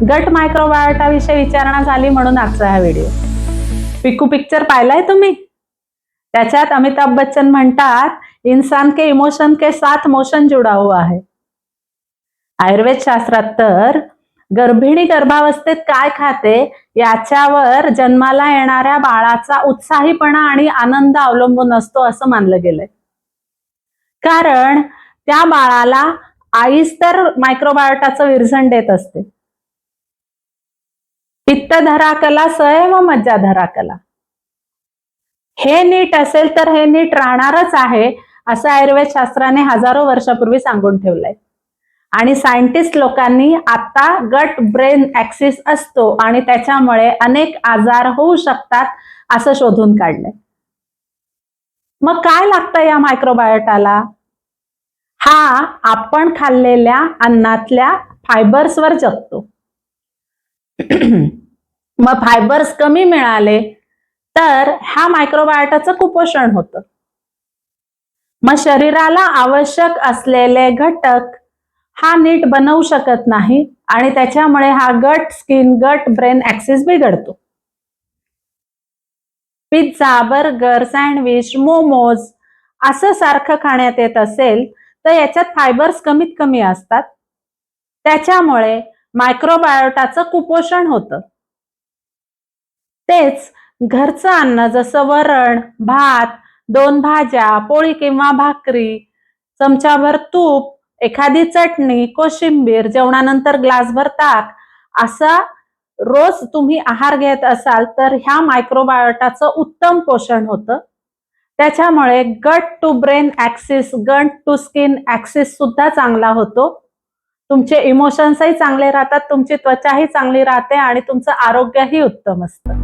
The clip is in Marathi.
गट मायक्रोबायोटा विषयी विचारणा झाली म्हणून आजचा हा व्हिडिओ. पिकू पिक्चर पाहिलाय तुम्ही? त्याच्यात अमिताभ बच्चन म्हणतात इन्सान के इमोशन के साथ मोशन जुडा हुआ है आयुर्वेद शास्त्रात तर गर्भिणी गर्भावस्थेत काय खाते? याच्यावर जन्माला येणाऱ्या बाळाचा उत्साहीपणा आणि आनंद अवलंबून असतो असं मानलं गेलंय. कारण त्या बाळाला आईच तर मायक्रोबायोटाचं विरझण देत असते. पित्त धरा कला सैव मज्जा धरा कला. हे नीट असेल तर हे नीट राहणारच आहे असं आयुर्वेद शास्त्राने हजारो वर्षापूर्वी सांगून ठेवलंय. आणि सायंटिस्ट लोकांनी आता गट ब्रेन ऍक्सिस असतो आणि त्याच्यामुळे अनेक आजार होऊ शकतात असं शोधून काढलंय. मग काय लागतं या मायक्रोबायोटाला हा आपण खाल्लेल्या अन्नातल्या फायबर्सवर जगतो. मग फायबर्स कमी मिळाले तर ह्या मायक्रोबायोटाचं कुपोषण होतं. मग शरीराला आवश्यक असलेले घटक हा नीट बनवू शकत नाही आणि त्याच्यामुळे हा gut skin gut brain axis बिघडतो. पिझ्झा बर्गर सँडविच मोमोज असं सारखं खाण्यात येत असेल तर याच्यात फायबर्स कमीत कमी असतात. त्याच्यामुळे मायक्रोबायोटाचं कुपोषण होतं. तेच घरचं अन्न जसं वरण भात दोन भाज्या पोळी किंवा भाकरी चमचाभर तूप एखादी चटणी कोशिंबीर जेवणानंतर ग्लासभर ताक असा रोज तुम्ही आहार घेत असाल तर ह्या मायक्रोबायोटाचं उत्तम पोषण होतं. त्याच्यामुळे gut to brain axis gut to skin axis सुद्धा चांगला होतो. तुमचे इमोशन्सही चांगले राहतात तुमची त्वचाही चांगली राहते आणि तुमचं आरोग्यही उत्तम असतं.